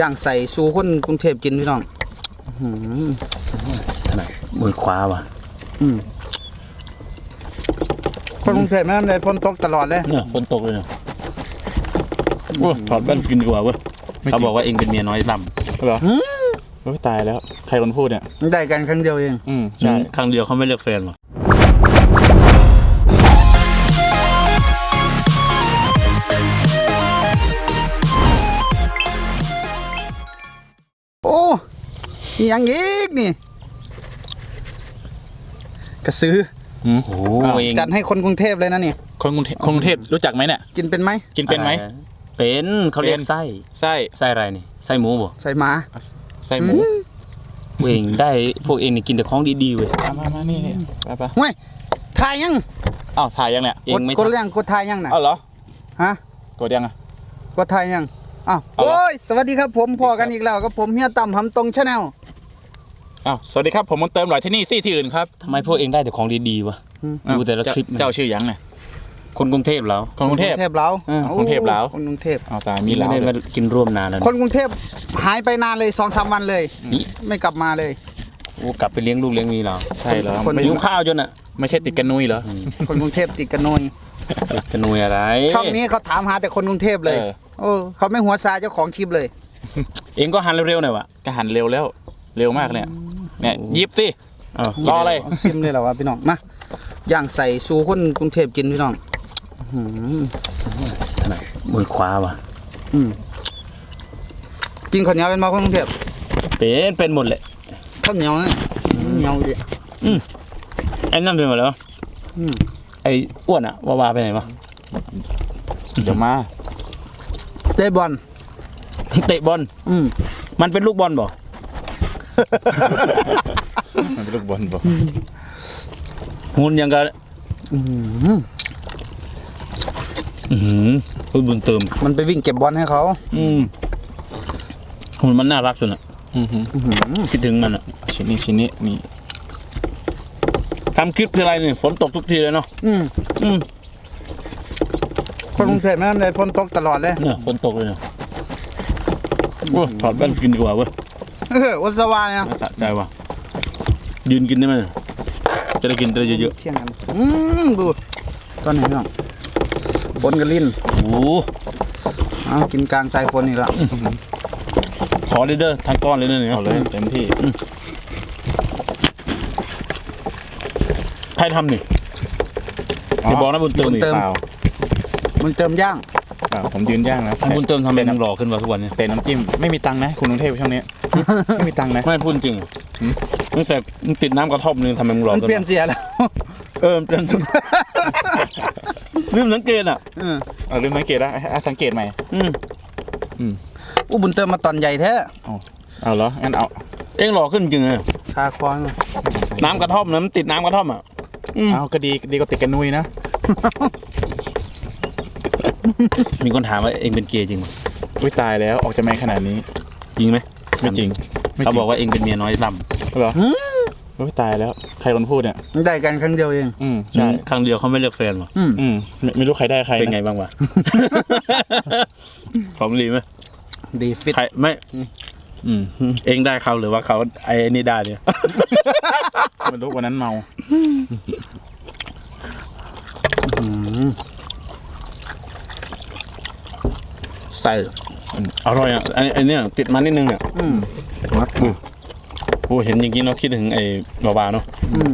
ย่างใส่สู่คนกรุงเทพกินพี่น้องอื้อหือขนาดมือขวาว่ะอืมคนกรุงเทพไม่ทำไรฝนตกตลอดเลย เนี่ยฝนตกเลยเนี่ยโอ้ถอดแว่นกินดีกว่าเว้ยเขาบอกว่าเองเป็นเมียน้อยลเหรอโอ้ยตายแล้ว ใครคนพูดเนี่ย ได้กันครั้งเดียวเอง อืมำใช่ ครั้งเดียวเขาไม่เลือกแฟนหรอก มีอย่างอีกนี่ กระซื้ออืมโอ้อ้าวเองจัดให้คนกรุงเทพเลยนะนี่คนกรุงเทพคนกรุงเทพรู้จักไหมเนี่ย กินเป็นไหมกินเป็นไหมเป็นเขาเรียกเป็น ไส้ไส้ไส้อะไรนี่ไส้หมูบ่ใส่หมาไส้หมูพวกเองได้พวกเองนี่กินแต่ของดีๆเว้ยมามามานี่นี่ไปไปห้วยทายยังอ้าวถ่ายยังเนี่ยเอกงดไม่กดเรื่องกดทายยังน่ะอ้าวเหรอฮะ กดยังอะกดทายยัง อ้าวเอาเหรอโอ้ยสวัสดีครับผมพอกันอีกแล้วกับผมเฮียต่ำหำตรงชาแนลอ้าวสวัสดีครับผมมนเติมหล่อยที่นี่ซี่ที่อื่นครับทำไมพวกเองได้แต่ของดีๆวะดูแต่ละเจ้าคลิปนะเจ้าชื่อยังเนี่ยคนกรุงเทพแล้วคนกรุงเทพเทพเราเออโอ้กรุงเทพเราคนกรุงเทพอ้าวตายมีเหลาไม่ได้ด้วมายกินร่วมนานแล้วคนกรุงเทพหายไปนานเลยสองสามวันเลยนี่ไม่กลับมาเลยโอ้กลับไปเลี้ยงลูกเลี้ยงเมียเราใช่เหรอคนไม่หิวข้าวจนอะไม่ใช่ติดกันนุยเหรอคนกรุงเทพติดกันนยจะนุยอะไร ช่องนี้เขาถามหาแต่คนกรุงเทพเลยเออ โอ้เขาไม่หัวซาเจ้าของคลิปเลย เองก็หันเร็วๆหน่อยวะก็หันเร็วแล้วเร็วมากเนี่ยเนี่ยหยิบสิเอารออะไราซิมเลยเหรอวะพี่น้องมาย่างใส่สู่คนกรุงเทพกินพี่น้องอื้อหือขนาดมือขวาว่ะอืมกินข้าวเหนียวเป็นมาคนกรุงเทพเป็นเป็นหมดเลยข้าวเหนียวนี่เหนียวดิไอ้นั่นเป็นหมดแล้วอืมไอ้อ้วนอะวาวาไปไหนวะเดี๋ยวมา เตะบอลเตะบอลอืมมันเป็นลูกบอลบ่ มันเป็นลูกบอลบอกหุ่นยังกับอื้อหืออือหือเฮ้ยบุญเติม มันไปวิ่งเก็บบอลให้เขาอืมหุ่นมันน่ารักสุดอะอือหืออื้อหือคิดถึงมันอะชิ้นนี้ชิ้นนี้นี่ทำคลิปทีไรนี่ฝนตกทุกทีเลยเนาะอืมอืม คนกรุงเทพไม่ทำไรฝนตกตลอดเลยเนี่ยฝนตกเลยเนี่ยโอ้ถอดแว่นกินดีกว่าเว้ยเออวันสวายอะน่าสะใจว่ะยืนกินได้ไหมจะได้กินได้เยอะเที่ยงกันอืมดูตอนนี้พี่น้องฝนกระลิ่นๆโอ้โหเอากินกลางสายฝนอีกแล้วขอเลยเด้อทางก้อนเลยเด้อเนี่ยเอาเลยเต็มที่ใครทำนี่อย่าบอกนะบุญเติมอีกเปล่า มันเติมย่างเปล่าผมยืนย่างนะให้บุญเติมทำเป็นหล่อขึ้นมาทุกวันเนี่ยแต่น้ำจิ้มไม่มีตังค์นะคุณกรุงเทพช่วงนี้ ไม่มีตังค์นะ ไม่พูดจริงหืม ตั้งแต่มึงติดน้ำกระท่อมนึงทำไมมึงหล่อมันขึ้นเปลี่ยนมาเสียแล้วเออมันเปลี่ยนสุด ลืมสังเกตอะ เออเอาลืมสังเกตแล้วอะสังเกตใหม่อืมอู้บุญเติมมาตอนใหญ่แท้เอาเหรองั้นเอาเอ็งหล่อขึ้นจริงเลยคาควางน้ำกระท่อมนะมันติดน้ำกระท่อมอะอืมเอาก็ดีดีกว่าติดกันนุยนะ มีคนถามว่าเอ็งเป็นเกย์จริงไหมอุ้ยตายแล้วออกจะแม่ขนาดนี้ จริงไหมไม่จริงไม่จริง เขาบอกว่าเอ็งเป็นเมียน้อยลเหรออุ้ยตายแล้ว ใครคนพูดเนี่ย ได้กันครั้งเดียวเอง อืมำใช่ครั้งเดียวเขาไม่เลือกแฟนหรออืมอืมไม่ไม่รู้ใครได้ใครเป็นไงนะบ้างวะของดีไหมดีฟิตใครไม่อืมเอ็งได้เขาหรือว่าเขาไอ้นี่ได้เนี่ย ไม่รู้วันนั้นเมา ใส่อร่อยอะไอ้ไอ้เนี่ยติดมันนิดนึงเนี่ยอืมโอ้เห็นอย่างนี้เนาะคิดถึงไอ้บาบาเนาะอืม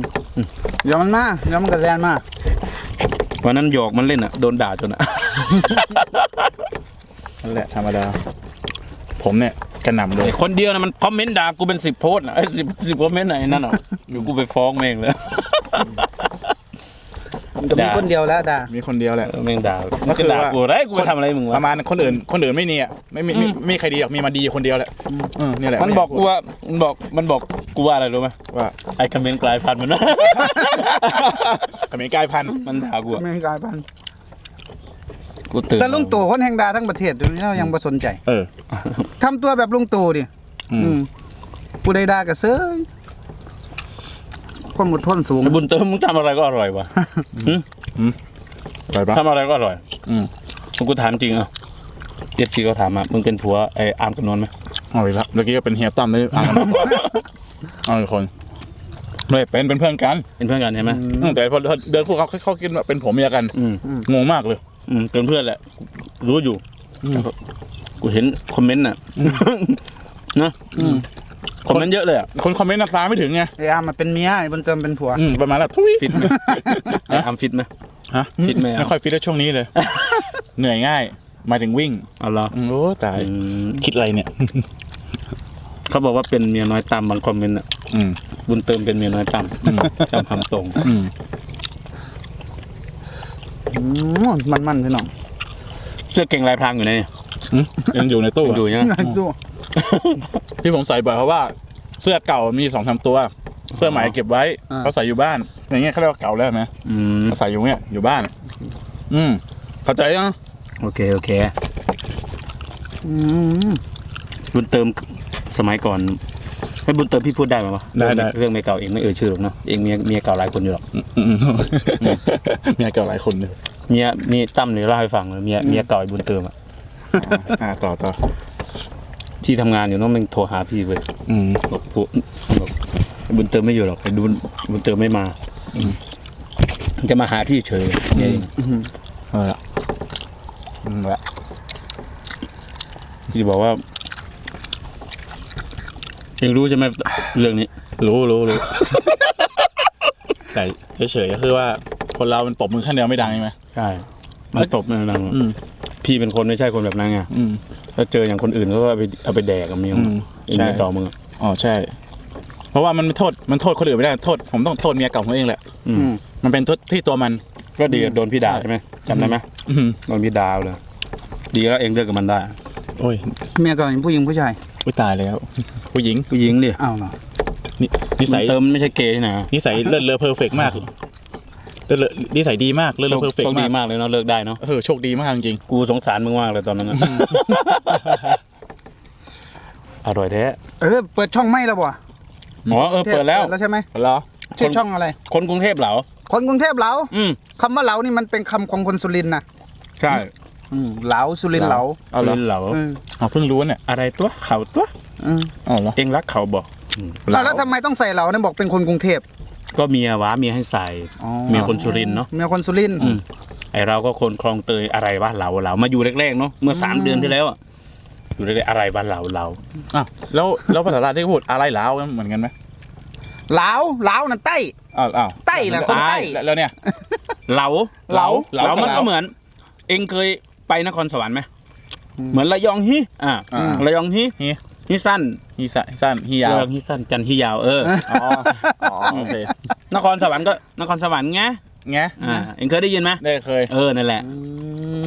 เดี๋ยวมันมาเดี๋ยวมันก็แลนมาวันนั้นหยอกมันเล่นอะโดนด่าจนอะนั่นแหละธรรมดา ผมเนี่ยกระหน่ำเลยไอ้คนเดียวนะมันคอมเมนต์ด่ากูเป็นสิบโพสต์อะไอ้สิบสิบคอมเมนต์ไหนนั่นอะอยู่กูไปฟ้องแม่งเลย มันก็มีด่าคนเดียวแล้วด่า มีคนเดียวแหละเออแม่งด่าก็มันคืจะอด่าว่ากูอะไรกูไปทำอะไรมึงปวะระมาณคนอื่น คนอื่นไม่มีอะไม่มีไม่อืมไม่มีใครดีหรอกมีมาดีคนเดียวแหละเออเนี่ยแหละมันบอกกูว่ามันบอกมันบอกกูว่าอะไรรู้ไหมว่าไอ้คอมเมนต์กลายพันธุ์มันนะขมิ้นกลายพันธุ์มันด่ากูอะไม่กลายพันธุ์กูตื่นแต่ลุงตู่คนแห่งดาทั้งประเทศเดี๋ยวนี้เรายังบ่สนใจเออ ทำตัวแบบลุงตู่ดิอืม อืมผู้ใดด่าก็เซ้ย คนอดทนสูง ไอ้บุญเติมมึงทำอะไรก็อร่อยวะหึอร่อยปะทำอะไรก็อร่อยอืมมึงกูถามจริงอะเอฟซีเขาถามอะมึงเป็นผัวไอ้อาร์มกับนนท์ไหมเอาอีกแล้วเมื่อกี้ก็เป็นเฮียตั้มได้อ่านกันมาก่อนเอาอีกคนไม่เป็นเป็นเพื่อนกันเป็นเพื่อนกันใช่ไหมอืมแต่พอเดินคู่เขาเขาคิดว่าเป็นผมเมียกันอืม งงมากเลย อืมเป็นเพื่อนแหละรู้อยู่อืม กูเห็นคอมเมนต์น่ะนะ คอมเมนต์เยอะเลยอะคนคอมเมนต์น่ะตามไม่ถึงไงไอ้อามันเป็นเมียไอ้บนเติมเป็นผัว อืมประมาณนั้นทุยฟิตไหมไอ้อัมฟิตไหม ฮะฟิตไหมไม่ค่อยฟิตแล้วช่วงนี้เลย เหนื่อยง่ายมาถึงวิ่งเอาเหรออืมโอ้ตาย อืมคิดอะไรเนี่ย เขาบอกว่าเป็นเมียน้อยตามบางคอมเมนต์อะอืม บุญเติมเป็นเมียน้อยตามอืมจำคำตรงอืม อืมมันมันพี่น้องเสื้อเก่งลายพรางอยู่ไหนเนี่ยอืมยังอยู่ในตู้ยังอะอยู่ยังดู ที่ผมใส่บ่อยเพราะว่าเสื้อเก่ามีสองสามตัว เสื้อใหม่เก็บไว้เขาใส่อยู่บ้าน อย่างเงี้ยเขาเรียกว่าเก่าแล้วไหมอืมเขาใส่อยู่เงี้ยอยู่บ้าน อืมเข้าใจยังโอเคโอเคอืมบุญเติมสมัยก่อนให้บุญเติมพี่พูดได้ไหมวะได้ได้เรื่องเมียเก่าเองไม่เอ่ยชื่อหรอกเนาะเองเมียเมียเก่าหลายคนอยู่หรอกอืมเมียเก่าหลายคนเลยเมียนี่ตั้มเนี่ยเล่าให้ฟังเลยเมียเมียเก่าไอ้บุญเติมอะอ่าต่อต่อ พี่ทำงานอยู่เน้องมันโทรหาพี่เว้ยอืม บอกผู้บอกบุญเติมไม่อยู่หรอกไอ้บุญบุญเติมไม่มาอืมจะมาหาพี่เฉยเนี่ยเองเออละอืมละพี่บอกว่าเองรู้ใช่ไหมเรื่องนี้ รู้รู้รู้แต่เฉยๆก็คือว่า คนเรามันปรบมือข้างเดียวไม่ดังใช่ไหม ใช่มันตบมันดังอืม พี่เป็นคนไม่ใช่คนแบบนั้นไง อืม ถ้าเจออย่างคนอื่นเขาก็เอาไปเอาไปแดกกับเมียอืมเองใช่ไม่ต่อมึงอะอ๋อใช่ เพราะว่ามันโทษมันโทษคนอื่นไม่ได้โทษผมต้องโทษเมียเก่าผมเองแหละอืม มันเป็นโทษที่ตัวมัน ก็ดีอะโดนพี่ด่าใช่ไหมจำได้ไหมอืม โดนพี่ด่าเลย ดีแล้วเองเลิกกับมันได้ โอ้ยเมียก่อนผู้หญิงผู้ชายอุ้ยตายแล้ว ผู้หญิงผู้หญิงดิอ้าวเหรอนินิสัยเติมไม่ใช่เกย์ที่ไหนนิสัยเลิศเลอเพอร์เฟกมาก เลิศเลอนิสัยดีมากเลิศเลอเพอร์เฟกโชคดีมากมากเลยเนาะเลิกได้เนาะเออโชคดีมากจริงกูสงสารมึงมากเลยตอนนั้นนะอร่อยแท้เออเปิดช่องไม่แล้วบ่อ๋อเออเปิดแล้ว แล้วใช่ไหมเหรอชื่อช่องอะไร คนกรุงเทพเหรอคนกรุงเทพเหลาอืมคำว่าเหลานี่มันเป็นคำของคนสุรินทร์นะใช่อืมเหลาสุรินทร์เหลาเอาเหรอสุรินทร์เหรออืมเอาเพิ่งรู้เนี่ยอะไรตัวเขาตัว อืมอ๋อเหรอเองรักเขาบอกอ้าวแล้วทำไมต้องใส่เหลาเนี่ยบอกเป็นคนกรุงเทพ ก็เมียวะเมียให้ใส่อ๋อเมียคนสุรินทร์เนาะ เมียคนสุรินทร์อืม ไอเราก็คนคลองเตยอะไรวะเหลาเหลามาอยู่แรกๆเนาะเมื่อสามอืมเดือนที่แล้วอะอยู่แรกๆอะไรวะเหลาเหลาอ้าวแล้วแล้วภาษาใต้ที่พูดอะไรลาวเหมือนกันไหมเหลาเหลานั่นใต้ อ้าวอ้าวใต้น่ะคนใต้ แล้วแล้วเนี่ยเหลาเหลาเหลามันก็เหมือน เองเคยไปนครสวรรค์ไหมเหมือนระยองฮิอ่าอ่า ระยองฮิฮิ ฮิสั้นฮีสั้นสั้นฮียาวระยองฮิสั้นจันทร์ฮิยาวเออ อ๋อ อ๋อโอเคนครสวรรค์ก็นครสวรรค์ไงไงอ่าเองเคยได้ยินไหมได้เคย เออนั่นแหละอื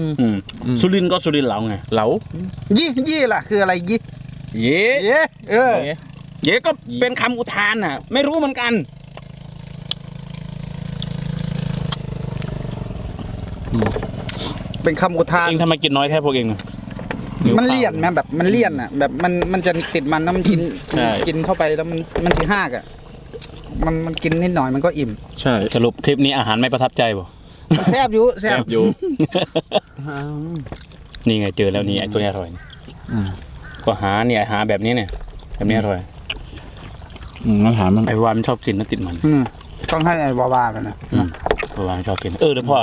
มอืมอืม สุรินทร์ก็สุรินทร์เหลาไงเหลายี่ยี่ล่ะ คืออะไรยี่เย้เย้เออ อย่างเงี้ย เย้ก็เป็นคำอุทานน่ะ ไม่รู้เหมือนกันเป็นคำอุทาน เองทำไมกินน้อยแท้พวกเองอะ มันเลี่ยนไหมแบบมันเลี่ยนอะ แบบมันมันจะติดมันแล้วมันกินกินเข้าไปแล้วมันมันสิห้ากอะมันมันกินนิดหน่อยมันก็อิ่มใช่สรุปทริปนี้อาหารไม่ประทับใจป่ะมันแซ่บอยู่แซ่แอบบอยู่อืมนี่ไงเจอแล้วนี่ไอ้ตัวนี้อร่อยอืมก็หาเนี่ยหาแบบนี้เนี่ยแบบนี้อร่อยอืมงั้นถามมันไอ้วานชอบกินนะติดมันอืมต้องให้ไอ้วาวากันนะไอ้วานชอบกินเออแล้วพ่อ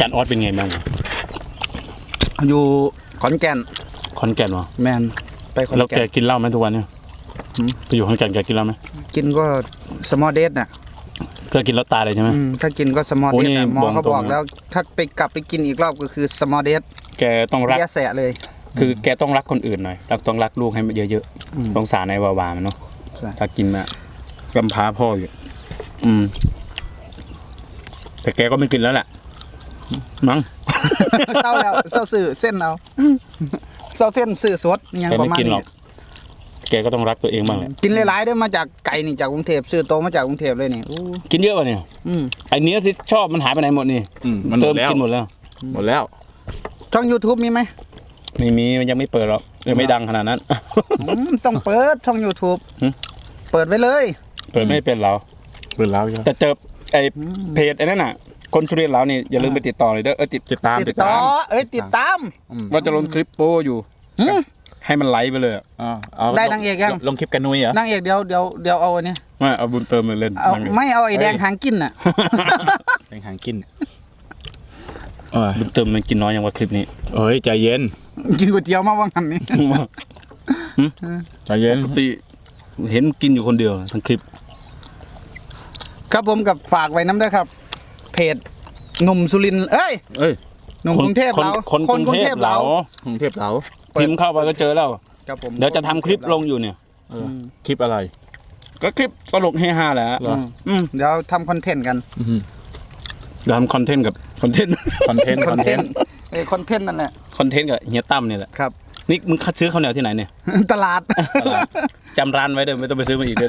จันออสเป็นไงบ้างวะอยู่ ขอนแก่นขอนแก่นวะแมนไปขอนแล้วแกแก่น กินเหล้าไหมทุกวันเนี่ยหืม ไปอยู่ขอนแก่นแกกินเหล้าไหมกินก็สมอเดสน่ะเพื่อกินแล้วตายเลยใช่ไหม อืมถ้ากินก็สมอโอ้เดสนี่น่ะหมอบอกเขาตรงบอกนะ แล้ว ถ้าไปกลับไปกินอีกรอบก็คือสมอเดสแกต้องรัก แย่แสะเลย คือแกต้องรักคนอื่นหน่อยรักต้องรักลูกให้เยอะอืมๆสงสารในวาวามันเนาะใช่ ถ้ากินอะกำพร้าพ่ออยู่ อืม แต่แกก็ไม่กินแล้วแหละ มั้งเศร้าแล้วเศร้าสื่อเส้นเอาเศร้าเส้นสื่อสดอิหยังแกประไม่มาณกินหรนี้อก แกก็ต้องรักตัวเองบ้างแหละ กินหลายๆเด้อมาจากไก่นี่จากกรุงเทพซื้อโตมาจากกรุงเทพเลยนี่อู้กินเยอะป่ะเนี่ย อืมไอเนี้ยที่ชอบมันหายไปไหนหมดนี่อืมมันหมเติดมแล้วกินหมดแล้ว หมดแล้วช่อง YouTube มีไหมไม่มีมันยังไม่เปิดหรอกยังไม่ดังขนาดนั้น อืมต้องเปิดช่อง YouTube หึ เปิดไว้เลย เปิดไม่เป็นเรา หมดแล้วใช่ไหมแต่เจอไอเพจไอ้นั่นน่ะ คนชุเรียนเรานี่อย่าลืมไปติดต่อเลยเด้อเออติดติดตามติติดดต่อตามเอ้ยติดตาม อืมว่าจะลงคลิปโป้อยู่หึแฮให้มันไหลไปเลยอะอ่าเอาได้นางเอกยัง ลลงคลิปกันนุ้ยเหรอ นางเอกเดี๋ยวเดี๋ยวเดี๋ยวเอาอันนี้ไม่เอาบุญเติมมาเล่นเอานั่งเลยไม่เอาไอ้แดงหางกินน่ะแดงหางกินโอ้ยบุญเติมมันกินน้อยยังว่าคลิปนี้ เอ้ยใจเย็นกินก๋วยเตี๋ยวมาว่างหันนี่ใจเย็น ปกติเห็นกินอยู่คนเดียวทั้งคลิป ครับผมกับฝากไว้น้ำด้วยครับ เพจหนุ่มสุรินทร์เอ้ยเอ้ยหนุ่มกรุงเทพคนเราคนกรุงเทพเรากรุงเทพเราพิมพ์เข้าไปก็เจอแล้วครับผมเดี๋ยวจะทำคลิปลงอยู่เนี่ย เออคลิปอะไร ก็คลิปตลกเฮฮาแหละเหรอ อืมเดี๋ยวทำคอนเทนต์กันอื้อหือเดี๋ยวทำคอนเทนต์กับคอนเทนต์คอนเทนต์คอนเทนต์เอ้ยคอนเทนต์นั่นแหละคอนเทนต์กับเฮียตั้มเนี่ยแหละครับ นี่มึงคัดซื้อข้าวเหนียวที่ไหนเนี่ย ตลาดจำร้านไว้เด้อไม่ต้องไปซื้อมาอีกเด้อ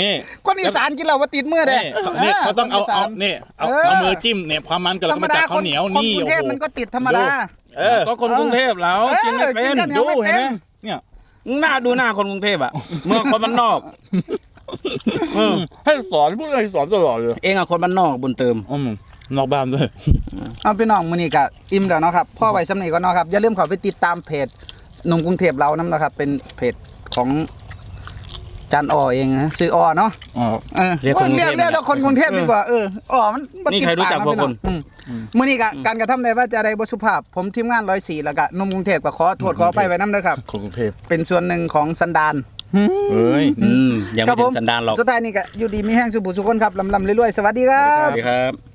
นี่คนอีสานกินเราว่าติดมือเด้นี่นี่เขาต้องเอาคนสเอานนี่เอาเออเอามือจิ้มเนี่ยความมันกันธแล้รวรก็มมาดาตักคข้าวนเหนียวคนนี่กรุงเทพโอ้โหมันก็ติดธรรมดาเออก็คนกรุงเทพเราเออกินไม่เป็กินนกันเหนียวดูเห็นไหมเนี่ยหน้าดูหน้าคนกรุงเทพอะเมื่อคนบ้านนอกเออให้สอนพูดอะไรสอนตลอดเลยเองอะคนบ้านนอกบุญเติมอืมนอกบ้านด้วยเอาพี่น้องมื้อนี้ก็อิ่มแล้วเนาะครับพ่อไว้สำนีก็เนาะครับอย่าลืมเข้าไปติดตามเพจหนุ่มกรุงเทพเรานํนะครับ เป็นเพจของ จันอ้อเองนะซื้ออ้อเนาะอ๋อ เออเรียกคนกรุงเทพเรียกเรียกคนกรุงเทพดีกว่าเอออ๋อมันบ่นี่ติดใครรู้จักปาพวกเาะคน อืมมื้อนี้ก็การกระทำใดว่าจะใดบ่สุภาพ ผมทีมงาน104แล้วก็หนุ่มกรุงเทพก็ขอโทษขออภัยไว้นํนะครับ คนกรุงเทพเป็นส่วนหนึ่งของสันดาน เอ้ย อืมยังครัไม่บผถึมงสันดานหรอก สุดท้ายนี่ก็อยู่ดีมีแห้งสุบุสุคนครับลำลำเรื่อยๆ สวัสดีครัสวับสสวัสดีครับ